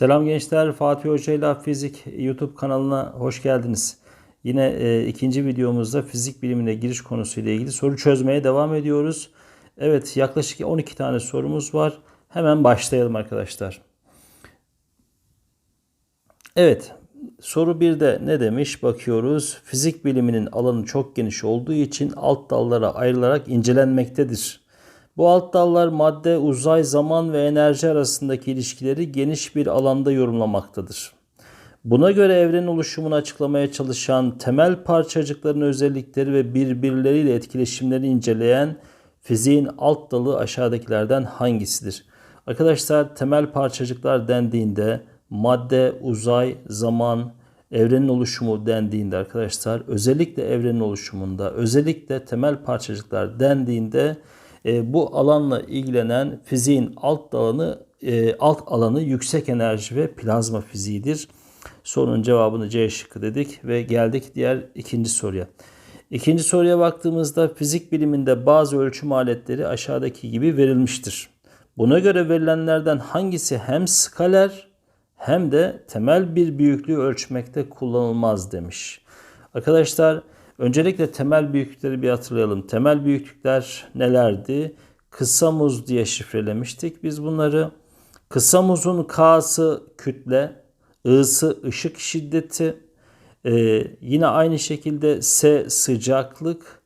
Selam gençler, Fatih Hoca ile Fizik YouTube kanalına hoş geldiniz. Yine e, ikinci videomuzda fizik bilimine giriş konusuyla ilgili soru çözmeye devam ediyoruz. Evet, yaklaşık 12 tane sorumuz var. Hemen başlayalım arkadaşlar. Evet, soru 1'de ne demiş bakıyoruz. Fizik biliminin alanı çok geniş olduğu için alt dallara ayrılarak incelenmektedir. Bu alt dallar madde, uzay, zaman ve enerji arasındaki ilişkileri geniş bir alanda yorumlamaktadır. Buna göre evrenin oluşumunu açıklamaya çalışan temel parçacıkların özellikleri ve birbirleriyle etkileşimlerini inceleyen fiziğin alt dalı aşağıdakilerden hangisidir? Arkadaşlar temel parçacıklar dendiğinde madde, uzay, zaman, evrenin oluşumu dendiğinde arkadaşlar özellikle evrenin oluşumunda özellikle temel parçacıklar dendiğinde e, bu alanla ilgilenen fiziğin alt alanı e, alt alanı yüksek enerji ve plazma fiziğidir. Sorunun cevabını C şıkkı dedik ve geldik diğer ikinci soruya. İkinci soruya baktığımızda fizik biliminde bazı ölçüm aletleri aşağıdaki gibi verilmiştir. Buna göre verilenlerden hangisi hem skaler hem de temel bir büyüklüğü ölçmekte kullanılmaz demiş. Arkadaşlar öncelikle temel büyüklükleri bir hatırlayalım. Temel büyüklükler nelerdi? Kısa muz diye şifrelemiştik biz bunları. Kısa muzun K'sı kütle, I'sı ışık şiddeti, ee, yine aynı şekilde S sıcaklık,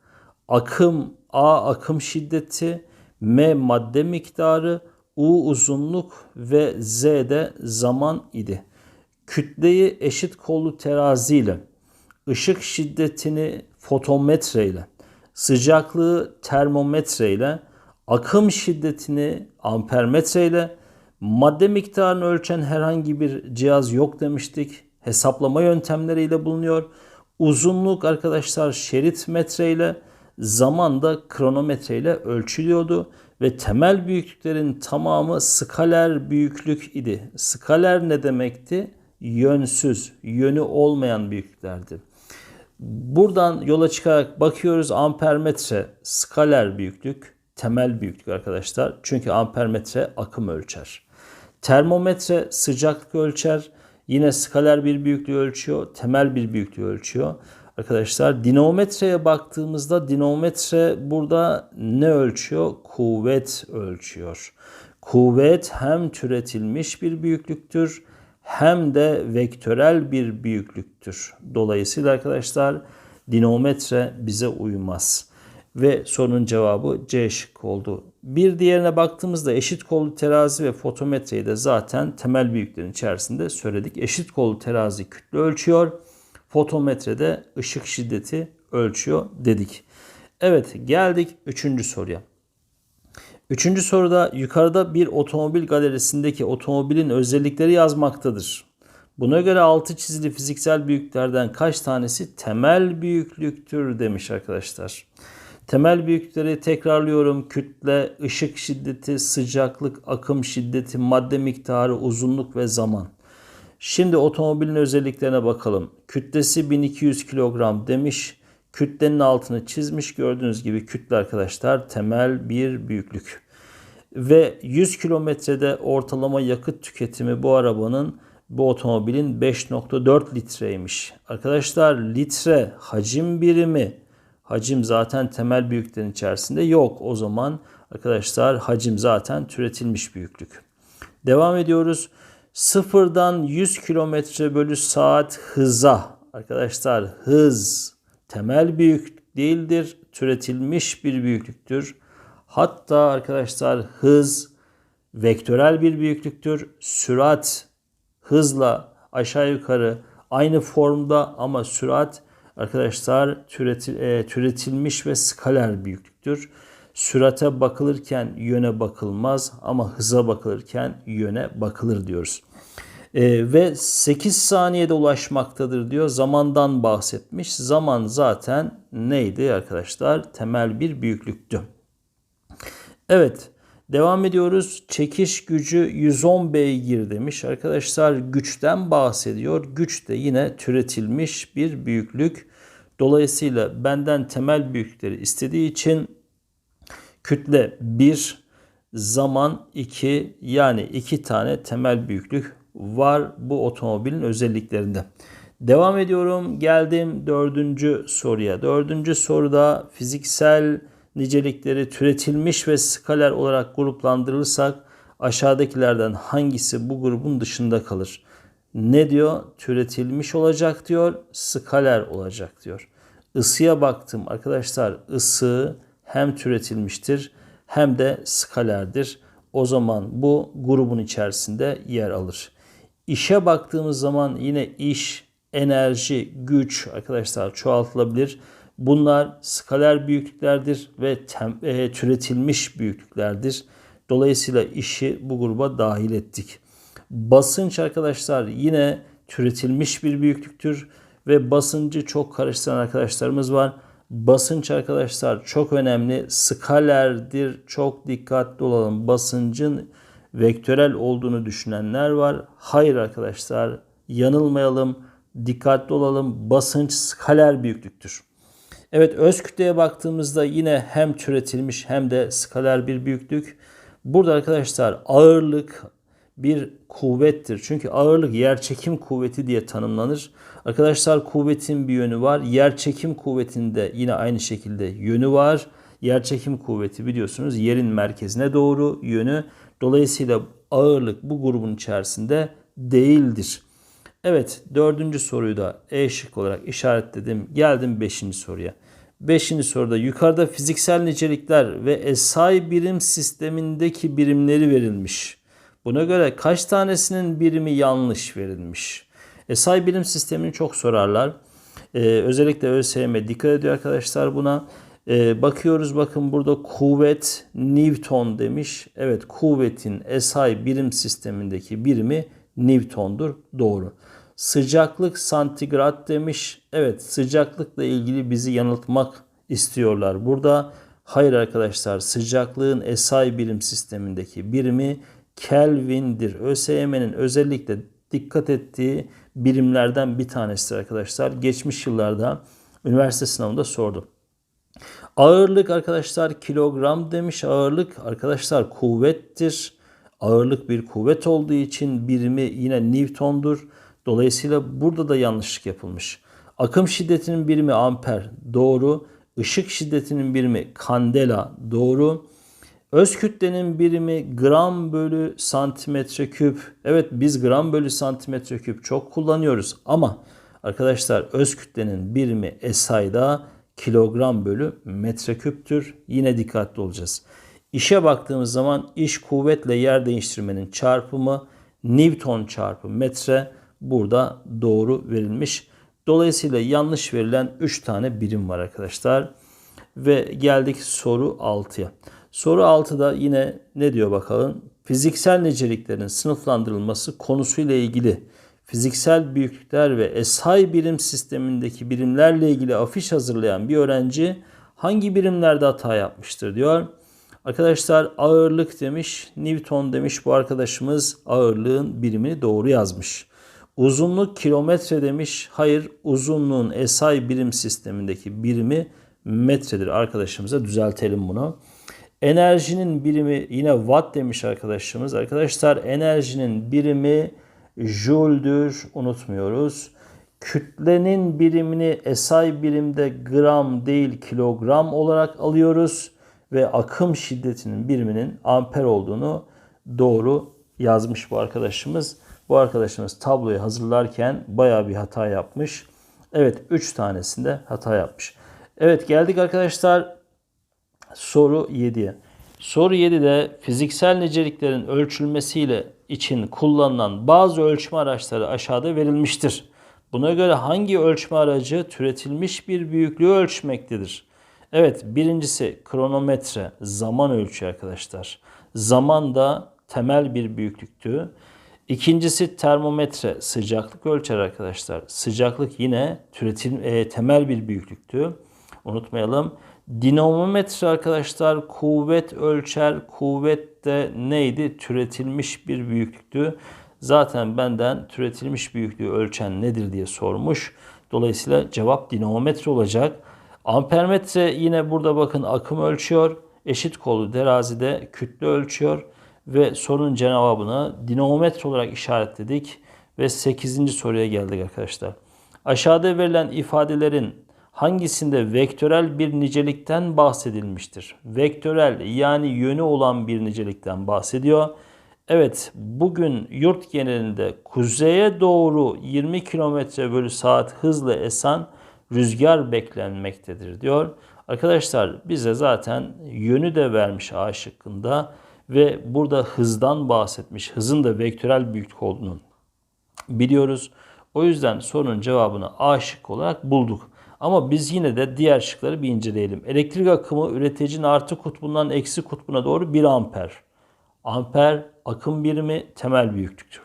akım A akım şiddeti, M madde miktarı, U uzunluk ve Z de zaman idi. Kütleyi eşit kollu terazi ile, ışık şiddetini fotometre ile, sıcaklığı termometre ile, akım şiddetini ampermetre ile, madde miktarını ölçen herhangi bir cihaz yok demiştik. Hesaplama yöntemleriyle bulunuyor. Uzunluk arkadaşlar şerit metre ile, zaman da kronometre ile ölçülüyordu ve temel büyüklüklerin tamamı skaler büyüklük idi. Skaler ne demekti? Yönsüz, yönü olmayan büyüklüklerdi. Buradan yola çıkarak bakıyoruz ampermetre skaler büyüklük, temel büyüklük arkadaşlar. Çünkü ampermetre akım ölçer. Termometre sıcaklık ölçer. Yine skaler bir büyüklüğü ölçüyor, temel bir büyüklüğü ölçüyor. Arkadaşlar dinamometreye baktığımızda dinamometre burada ne ölçüyor? Kuvvet ölçüyor. Kuvvet hem türetilmiş bir büyüklüktür hem de vektörel bir büyüklüktür. Dolayısıyla arkadaşlar dinamometre bize uymaz. Ve sorunun cevabı C şıkkı oldu. Bir diğerine baktığımızda eşit kollu terazi ve fotometreyi de zaten temel büyüklüklerin içerisinde söyledik. Eşit kollu terazi kütle ölçüyor fotometrede ışık şiddeti ölçüyor dedik. Evet geldik üçüncü soruya. Üçüncü soruda yukarıda bir otomobil galerisindeki otomobilin özellikleri yazmaktadır. Buna göre altı çizili fiziksel büyüklüklerden kaç tanesi temel büyüklüktür demiş arkadaşlar. Temel büyüklükleri tekrarlıyorum. Kütle, ışık şiddeti, sıcaklık, akım şiddeti, madde miktarı, uzunluk ve zaman. Şimdi otomobilin özelliklerine bakalım. Kütlesi 1200 kilogram demiş. Kütlenin altını çizmiş. Gördüğünüz gibi kütle arkadaşlar temel bir büyüklük. Ve 100 kilometrede ortalama yakıt tüketimi bu arabanın bu otomobilin 5.4 litreymiş. Arkadaşlar litre hacim birimi. Hacim zaten temel büyüklüklerin içerisinde yok. O zaman arkadaşlar hacim zaten türetilmiş büyüklük. Devam ediyoruz. Sıfırdan 100 km bölü saat hıza arkadaşlar hız temel büyüklük değildir. Türetilmiş bir büyüklüktür. Hatta arkadaşlar hız vektörel bir büyüklüktür. Sürat hızla aşağı yukarı aynı formda ama sürat arkadaşlar türetil, e, türetilmiş ve skaler büyüklüktür. Sürate bakılırken yöne bakılmaz ama hıza bakılırken yöne bakılır diyoruz. Ee, ve 8 saniyede ulaşmaktadır diyor. Zamandan bahsetmiş. Zaman zaten neydi arkadaşlar? Temel bir büyüklüktü. Evet. Devam ediyoruz. Çekiş gücü 110 beygir demiş. Arkadaşlar güçten bahsediyor. Güç de yine türetilmiş bir büyüklük. Dolayısıyla benden temel büyüklükleri istediği için Kütle 1, zaman 2 yani 2 tane temel büyüklük var bu otomobilin özelliklerinde. Devam ediyorum. Geldim dördüncü soruya. Dördüncü soruda fiziksel nicelikleri türetilmiş ve skaler olarak gruplandırırsak aşağıdakilerden hangisi bu grubun dışında kalır? Ne diyor? Türetilmiş olacak diyor, skaler olacak diyor. Isıya baktım arkadaşlar. Isı hem türetilmiştir hem de skalerdir. O zaman bu grubun içerisinde yer alır. İşe baktığımız zaman yine iş, enerji, güç arkadaşlar çoğaltılabilir. Bunlar skaler büyüklüklerdir ve tem, e, türetilmiş büyüklüklerdir. Dolayısıyla işi bu gruba dahil ettik. Basınç arkadaşlar yine türetilmiş bir büyüklüktür ve basıncı çok karıştıran arkadaşlarımız var. Basınç arkadaşlar çok önemli. Skalerdir. Çok dikkatli olalım. Basıncın vektörel olduğunu düşünenler var. Hayır arkadaşlar yanılmayalım. Dikkatli olalım. Basınç skaler büyüklüktür. Evet öz kütleye baktığımızda yine hem türetilmiş hem de skaler bir büyüklük. Burada arkadaşlar ağırlık bir kuvvettir. Çünkü ağırlık yerçekim kuvveti diye tanımlanır. Arkadaşlar kuvvetin bir yönü var. Yerçekim kuvvetinde yine aynı şekilde yönü var. Yerçekim kuvveti biliyorsunuz yerin merkezine doğru yönü. Dolayısıyla ağırlık bu grubun içerisinde değildir. Evet dördüncü soruyu da E şık olarak işaretledim. Geldim beşinci soruya. Beşinci soruda yukarıda fiziksel nicelikler ve SI birim sistemindeki birimleri verilmiş. Buna göre kaç tanesinin birimi yanlış verilmiş? SI birim sistemini çok sorarlar. Ee, özellikle ÖSYM dikkat ediyor arkadaşlar buna. Ee, bakıyoruz bakın burada kuvvet Newton demiş. Evet kuvvetin SI birim sistemindeki birimi Newton'dur. Doğru. Sıcaklık santigrat demiş. Evet sıcaklıkla ilgili bizi yanıltmak istiyorlar. Burada hayır arkadaşlar sıcaklığın SI birim sistemindeki birimi Kelvin'dir. ÖSYM'nin özellikle dikkat ettiği birimlerden bir tanesidir arkadaşlar. Geçmiş yıllarda üniversite sınavında sordu. Ağırlık arkadaşlar kilogram demiş. Ağırlık arkadaşlar kuvvettir. Ağırlık bir kuvvet olduğu için birimi yine Newton'dur. Dolayısıyla burada da yanlışlık yapılmış. Akım şiddetinin birimi amper doğru. Işık şiddetinin birimi kandela doğru. Öz kütlenin birimi gram bölü santimetre küp. Evet biz gram bölü santimetre küp çok kullanıyoruz ama arkadaşlar öz kütlenin birimi SI'da kilogram bölü metreküptür. Yine dikkatli olacağız. İşe baktığımız zaman iş kuvvetle yer değiştirmenin çarpımı Newton çarpı metre burada doğru verilmiş. Dolayısıyla yanlış verilen 3 tane birim var arkadaşlar. Ve geldik soru 6'ya. Soru 6'da yine ne diyor bakalım? Fiziksel niceliklerin sınıflandırılması konusuyla ilgili fiziksel büyüklükler ve SI birim sistemindeki birimlerle ilgili afiş hazırlayan bir öğrenci hangi birimlerde hata yapmıştır diyor. Arkadaşlar ağırlık demiş, Newton demiş bu arkadaşımız ağırlığın birimini doğru yazmış. Uzunluk kilometre demiş. Hayır uzunluğun SI birim sistemindeki birimi metredir arkadaşımıza düzeltelim bunu. Enerjinin birimi yine watt demiş arkadaşımız. Arkadaşlar enerjinin birimi joule'dür unutmuyoruz. Kütlenin birimini SI birimde gram değil kilogram olarak alıyoruz ve akım şiddetinin biriminin amper olduğunu doğru yazmış bu arkadaşımız. Bu arkadaşımız tabloyu hazırlarken baya bir hata yapmış. Evet 3 tanesinde hata yapmış. Evet geldik arkadaşlar soru 7'ye. Soru 7'de fiziksel niceliklerin ölçülmesiyle için kullanılan bazı ölçme araçları aşağıda verilmiştir. Buna göre hangi ölçme aracı türetilmiş bir büyüklüğü ölçmektedir? Evet birincisi kronometre zaman ölçüyor arkadaşlar. Zaman da temel bir büyüklüktü. İkincisi termometre sıcaklık ölçer arkadaşlar. Sıcaklık yine türetil e, temel bir büyüklüktü. Unutmayalım. Dinamometre arkadaşlar kuvvet ölçer. Kuvvet de neydi? Türetilmiş bir büyüklüktü. Zaten benden türetilmiş büyüklüğü ölçen nedir diye sormuş. Dolayısıyla cevap dinamometre olacak. Ampermetre yine burada bakın akım ölçüyor. Eşit kolu terazide kütle ölçüyor. ve sorunun cevabını dinamometre olarak işaretledik ve 8. soruya geldik arkadaşlar. Aşağıda verilen ifadelerin hangisinde vektörel bir nicelikten bahsedilmiştir? Vektörel yani yönü olan bir nicelikten bahsediyor. Evet bugün yurt genelinde kuzeye doğru 20 km bölü saat hızla esen rüzgar beklenmektedir diyor. Arkadaşlar bize zaten yönü de vermiş A şıkkında ve burada hızdan bahsetmiş. Hızın da vektörel büyüklük olduğunu biliyoruz. O yüzden sorunun cevabını A şıkkı olarak bulduk. Ama biz yine de diğer şıkları bir inceleyelim. Elektrik akımı üreticinin artı kutbundan eksi kutbuna doğru 1 amper. Amper akım birimi temel büyüklüktür.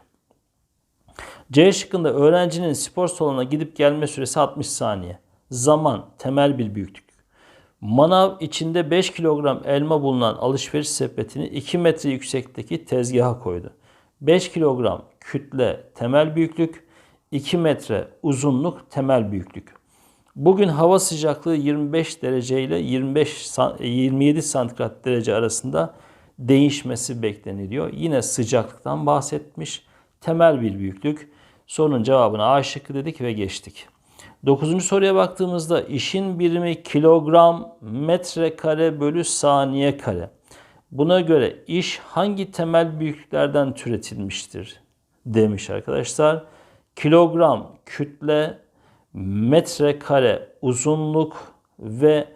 C şıkkında öğrencinin spor salonuna gidip gelme süresi 60 saniye. Zaman temel bir büyüklük. Manav içinde 5 kilogram elma bulunan alışveriş sepetini 2 metre yüksekteki tezgaha koydu. 5 kilogram kütle temel büyüklük, 2 metre uzunluk temel büyüklük. Bugün hava sıcaklığı 25 derece ile 25 27 santigrat derece arasında değişmesi bekleniliyor. Yine sıcaklıktan bahsetmiş. Temel bir büyüklük. Sorunun cevabına A şıkkı dedik ve geçtik. Dokuzuncu soruya baktığımızda işin birimi kilogram metrekare bölü saniye kare. Buna göre iş hangi temel büyüklüklerden türetilmiştir demiş arkadaşlar. Kilogram kütle, metrekare uzunluk ve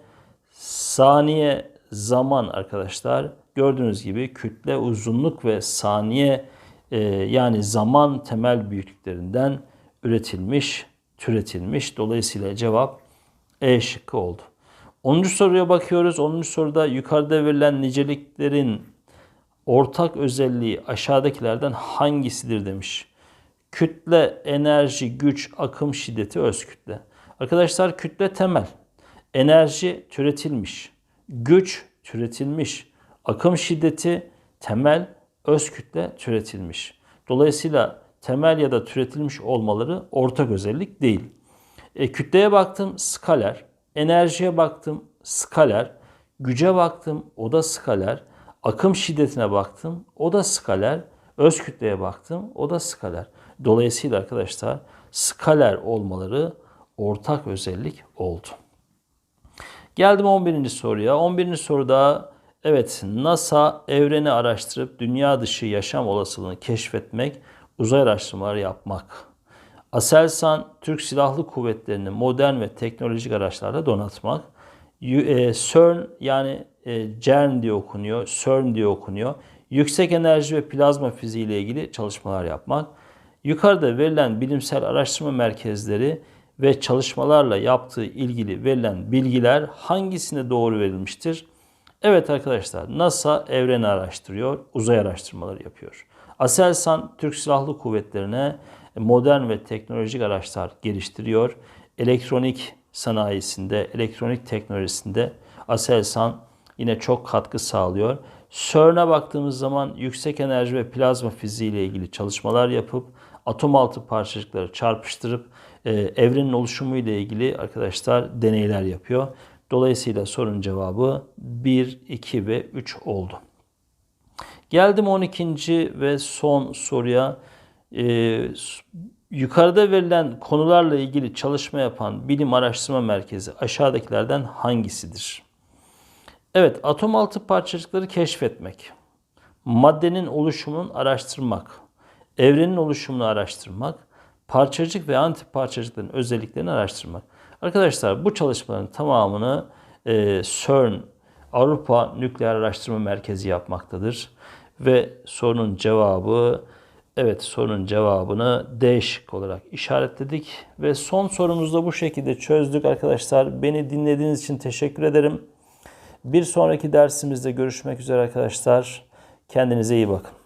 saniye zaman arkadaşlar. Gördüğünüz gibi kütle, uzunluk ve saniye e, yani zaman temel büyüklüklerinden üretilmiş, türetilmiş. Dolayısıyla cevap E şıkkı oldu. 10. soruya bakıyoruz. 10. soruda yukarıda verilen niceliklerin ortak özelliği aşağıdakilerden hangisidir demiş. Kütle, enerji, güç, akım şiddeti, öz kütle. Arkadaşlar kütle temel. Enerji türetilmiş. Güç türetilmiş. Akım şiddeti temel, öz kütle türetilmiş. Dolayısıyla temel ya da türetilmiş olmaları ortak özellik değil. E, kütleye baktım skaler, enerjiye baktım skaler, güce baktım o da skaler, akım şiddetine baktım o da skaler, öz kütleye baktım o da skaler. Dolayısıyla arkadaşlar skaler olmaları ortak özellik oldu. Geldim 11. soruya. 11. soruda evet NASA evreni araştırıp dünya dışı yaşam olasılığını keşfetmek, uzay araştırmaları yapmak. Aselsan Türk Silahlı Kuvvetleri'ni modern ve teknolojik araçlarla donatmak. E, CERN yani e, CERN diye okunuyor, CERN diye okunuyor. Yüksek enerji ve plazma fiziği ile ilgili çalışmalar yapmak. Yukarıda verilen bilimsel araştırma merkezleri ve çalışmalarla yaptığı ilgili verilen bilgiler hangisine doğru verilmiştir? Evet arkadaşlar NASA evreni araştırıyor, uzay araştırmaları yapıyor. Aselsan Türk Silahlı Kuvvetleri'ne modern ve teknolojik araçlar geliştiriyor. Elektronik sanayisinde, elektronik teknolojisinde Aselsan yine çok katkı sağlıyor. CERN'e baktığımız zaman yüksek enerji ve plazma fiziği ile ilgili çalışmalar yapıp atom altı parçacıkları çarpıştırıp e, evrenin oluşumu ile ilgili arkadaşlar deneyler yapıyor. Dolayısıyla sorunun cevabı 1, 2 ve 3 oldu. Geldim 12. ve son soruya. Ee, yukarıda verilen konularla ilgili çalışma yapan bilim araştırma merkezi aşağıdakilerden hangisidir? Evet, atom altı parçacıkları keşfetmek, maddenin oluşumunu araştırmak, evrenin oluşumunu araştırmak, parçacık ve antiparçacıkların özelliklerini araştırmak. Arkadaşlar bu çalışmaların tamamını e, CERN Avrupa Nükleer Araştırma Merkezi yapmaktadır. Ve sorunun cevabı evet sorunun cevabını D şık olarak işaretledik. Ve son sorumuzda bu şekilde çözdük arkadaşlar. Beni dinlediğiniz için teşekkür ederim. Bir sonraki dersimizde görüşmek üzere arkadaşlar. Kendinize iyi bakın.